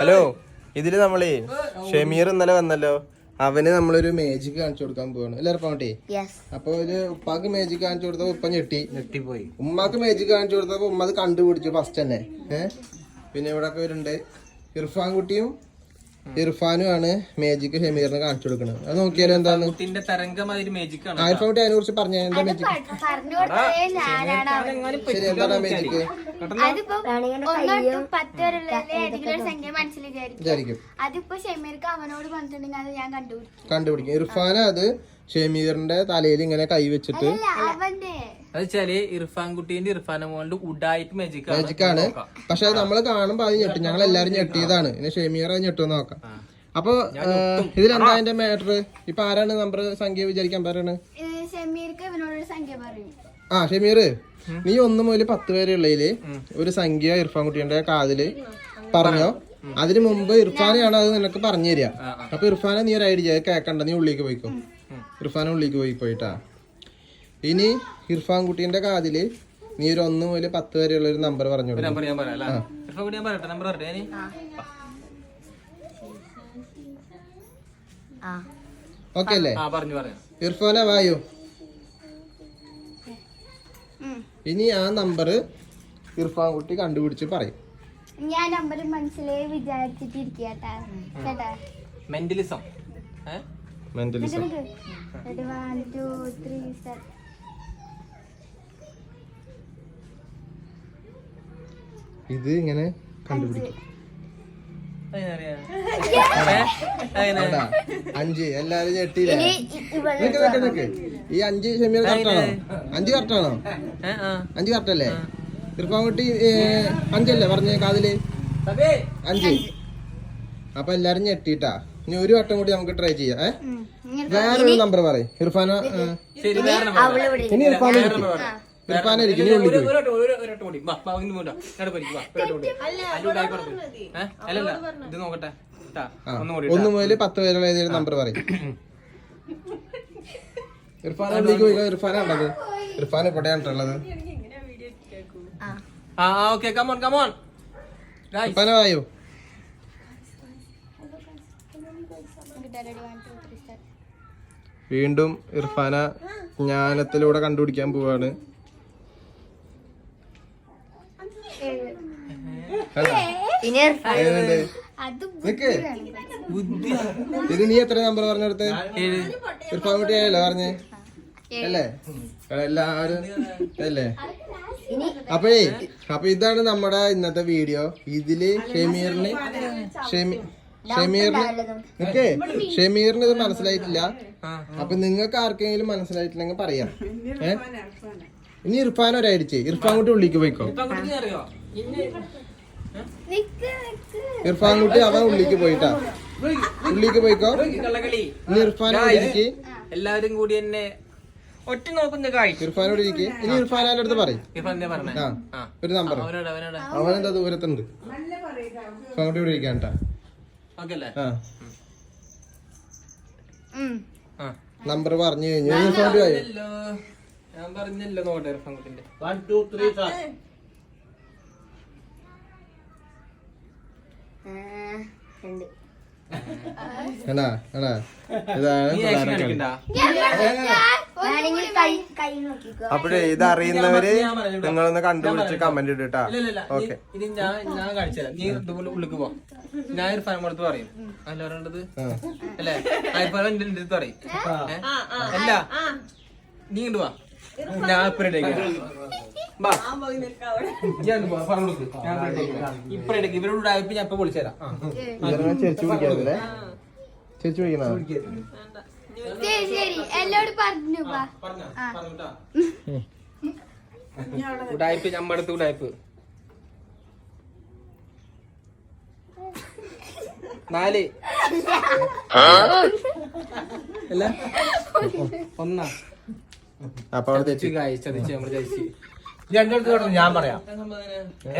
Hello ഇതിൽ നമ്മളേ ഷമീർ ഇന്നലെ വന്നല്ലോ. അവന് നമ്മളൊരു മേജിക് കാണിച്ചു കൊടുക്കാൻ പോവാണ്. അല്ലേ യെസ് അപ്പൊ ഒരു ഉപ്പാക്ക് മേജിക് കാണിച്ചു കൊടുത്തപ്പോ ഉപ്പ ഞെട്ടി. ഞെട്ടിപ്പോയി. ഉമ്മാക്ക് മേജിക് കാണിച്ചു കൊടുത്തപ്പോ ഉമ്മ അത് കണ്ടുപിടിച്ചു ഫസ്റ്റ് തന്നെ. ഏഹ് പിന്നെ ഇവിടെ ഒക്കെ വരുന്നുണ്ട്. ഇർഫാൻ കുട്ടിയും ഇർഫാനും ആണ് മേജിക് ഷമീറിന് കാണിച്ചു കൊടുക്കുന്നത് അത് നോക്കിയാലും എന്താണ്? കുട്ടിന്റെ മേജിക് ആണ് കുട്ടി. അതിനെ കുറിച്ച് പറഞ്ഞ എന്താ മേജിക്. ശരി എന്താണ് മേജിക് വിചാരിക്കും. അതിപ്പോ ഷെമീർക്ക് അവനോട് പറഞ്ഞിട്ടുണ്ടെങ്കിൽ അത് ഞാൻ കണ്ടുപിടിക്കും. കണ്ടുപിടിക്കും. ഇർഫാൻ അത് ഷമീറിന്റെ തലയിൽ ഇങ്ങനെ കൈവച്ചിട്ട് അത് വെച്ചാൽ ഇർഫാൻ കുട്ടീന്റെ ഇർഫാൻ മോണ്ട് ഉഡായിട്ട് മെജിക് മാജിക് ആണ്. പക്ഷെ അത് നമ്മൾ കാണുമ്പോ അത് ഞെട്ടും. ഞങ്ങൾ എല്ലാരും ഞെട്ടിയതാണ്. ഇനി ഷെമിയർ അത് ഞെട്ടുമെന്ന് നോക്കാം. അപ്പൊ ഇതിലെന്താ അതിന്റെ മാറ്റർ ഇപ്പൊ ആരാണ് നമ്പർ സംഖ്യ വിചാരിക്കാൻ പറയുന്നത് ഏഹ് ഷെമീർക്ക് അവനോടൊരു സംഖ്യ പറയും. ആ ഷമീർ നീ ഒന്ന് മുതൽ പത്ത് വരെ ഉള്ളതിൽ ഒരു സംഖ്യ ഇർഫാൻ കുട്ടിയുടെ കാതിൽ പറഞ്ഞോ. അതിന് മുമ്പ് ഇർഫാനെയാണ് അത് നിനക്ക് പറഞ്ഞു തരിക. അപ്പൊ ഇർഫാനെ നീ ഒരു ഐഡിയ കേക്കണ്ട. നീ ഉള്ളിലേക്ക് പോയിക്കോ. ഇർഫാനെ ഉള്ളിലേക്ക് പോയി പോയിട്ടാ. ഇനി ഇർഫാൻ കുട്ടീന്റെ കാതിൽ നീ ഒരു ഒന്ന് മുതൽ പത്ത് വരെയുള്ള ഒരു നമ്പർ പറഞ്ഞു നമ്പർ ഞാൻ പറയാം അല്ലേ? ഇർഫാൻകുട്ടി ഞാൻ പറയട്ടെ നമ്പർ പറയട്ടെ ഞാൻ? ആ. ഓക്കെ അല്ലേ? ആ പറഞ്ഞു പറയാം ഇർഫാനെ വായോ ഇനി ആ നമ്പർ ഇർഫാൻ കുട്ടി കണ്ടുപിടിച്ച് പറയും. ഞാൻ നമ്പർ മനസ്സിലേ വിചാരിച്ചിട്ടിരിക്കുക കേട്ടാ? കേട്ടാ മെന്റലിസം ഏഹ് mentalism one two three seven ഇത് ഇങ്ങനെ കണ്ടുപിടിക്കും? അഞ്ച്. എല്ലാരും ഞെട്ടിയില്ലേ? നിക്ക് നിക്ക് നിക്ക് ഈ അഞ്ച് ഷമീർ കറക്റ്റാണോ അഞ്ച് കറക്റ്റാണോ അഞ്ച് കറക്റ്റല്ലേ അല്ലേ? ഇർഫാൻ കുട്ടി ഏ, അഞ്ചല്ലേ പറഞ്ഞ കാതിൽ? അഞ്ച്. അപ്പൊ എല്ലാരും ഞെട്ടിട്ടാ. ഇനി ഒരു വട്ടം കൂടി നമുക്ക് ട്രൈ ചെയ്യാം. വേറെ വേറൊരു നമ്പർ പറയും. ഇർഫാന ഇനി ഇർഫാന ഇത് നോക്കട്ടെ. ഒന്നും മുതൽ പത്ത് പേരുള്ള ഏതെങ്കിലും നമ്പർ പറയും. ഇർഫാൻ പോയി ഇപ്പോഴാണുള്ളത് ആ ഓക്കെ കമോൺ കമോൺ ഇർഫാന വായോ? വീണ്ടും ഇർഫാന ജ്ഞാനത്തിലൂടെ കണ്ടുപിടിക്കാൻ പോവാണ് കണ്ടാ? ഇനി എങ്ങനെയുണ്ട്? അത് നിക്ക് ബുദ്ധി ഇത് നീ എത്ര നമ്പർ പറഞ്ഞെടുത്ത്? ഒരു കുട്ടി ആയല്ലോ പറഞ്ഞേ. അല്ലേ? എല്ലാരും അല്ലേ അപ്പഴേ അപ്പൊ ഇതാണ് നമ്മുടെ ഇന്നത്തെ വീഡിയോ. ഇതിൽ ഷെമീറിന് ഷെമി ഷെമീറിന് ഓക്കെ ഷെമീറിന് ഇത് മനസ്സിലായിട്ടില്ല. അപ്പൊ നിങ്ങൾക്ക് ആർക്കെങ്കിലും മനസ്സിലായിട്ടില്ലെങ്കിൽ പറയാം. ഏ? ഇനി ഇർഫാൻ ഒരടിച്ചേ ഇർഫാൻ കുട്ടി ഉള്ളിക്ക് പോയിക്കോ. ഇർഫാൻ കുട്ടി അവൻ ഉള്ളിക്ക് പോയിട്ടാ. ഉള്ളിക്ക് പോയിക്കോ? ഇനി ഇർഫാൻ ഇരിക്ക്. എല്ലാവരും കൂടി എന്നെ ഒറ്റ നോക്കുന്ന കായ് ഇർഫാനോട് ഇരിക്ക്. ഇനി ഇർഫാൻ അടുത്ത് പറയും. എന്താ ആ ഒരു നമ്പർ. അവനോട് അവനോട്. അവനെന്താ ദൂരത്തുണ്ട്? ഇർഫാൻ കുട്ടി ഇവിടെ ഇരിക്കാൻ ട്ടാ. ഓക്കെ അല്ലേ? ആ. ആ. നമ്പർ പറഞ്ഞു കഴിഞ്ഞു. ഇർഫാൻ കുട്ടി ആയോ ഞാൻ പറഞ്ഞല്ലോ. നോട്ടെ ഇർഫാൻ കുട്ടിന്റെ വൺ ടു ത്രീ അപ്പോഴേ ഇത് അറിയുന്നവര് നിങ്ങളൊന്ന് കണ്ടുപിടിച്ച് കമന്റ് ഇട്ടാ ഇല്ല ഇല്ല ഇല്ല. ഓക്കെ ഇനി ഞാൻ ഞാൻ കാണിച്ചുതരാം നീ ഇതുപോലെ ഉള്ളിക്ക് പോ. ഞാൻ ഇർഫാൻ കൊടുത്ത് പറയും. അല്ല പറയേണ്ടത് അല്ലേ? ഇർഫാൻ എന്റെ എന്റെ അടുത്ത് പറയും. അല്ല. നീ ഇങ്ങോട്ട് വാ. ഞാൻ ഇപ്പഴേക്ക് ഇവരോട് ആയപ്പോ ഞാൻ ഇപ്പൊ വിളിച്ചു തരാം ശരി. ശരി പറഞ്ഞു ഉടായ്പ് ഞമ്മടുത്ത് ഉടായ്പ്. നാല്. അല്ല. ഒന്നാ. അപ്പൊ ചതിച്ച് കായ് ചതിച്ച് നമ്മൾ ചതിച്ച്. എന്റെ അടുത്ത് പറഞ്ഞു ഞാൻ പറയാം.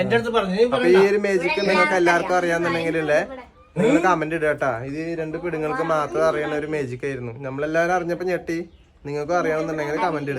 എന്റെ അടുത്ത് പറഞ്ഞു നീ അപ്പൊ ഈ ഒരു മേജിക് നിങ്ങൾക്ക് എല്ലാവർക്കും അറിയാന്നുണ്ടെങ്കിലല്ലേ നിങ്ങൾ കമന്റ് ഇടട്ടാ ഇത് ഈ രണ്ട് പിടുങ്ങൾക്ക് മാത്രം അറിയുന്ന ഒരു മേജിക് ആയിരുന്നു. നമ്മളെല്ലാവരും അറിഞ്ഞപ്പോ ഞെട്ടി. നിങ്ങൾക്കും അറിയണമെന്നുണ്ടെങ്കിൽ കമന്റ് ഇടുക.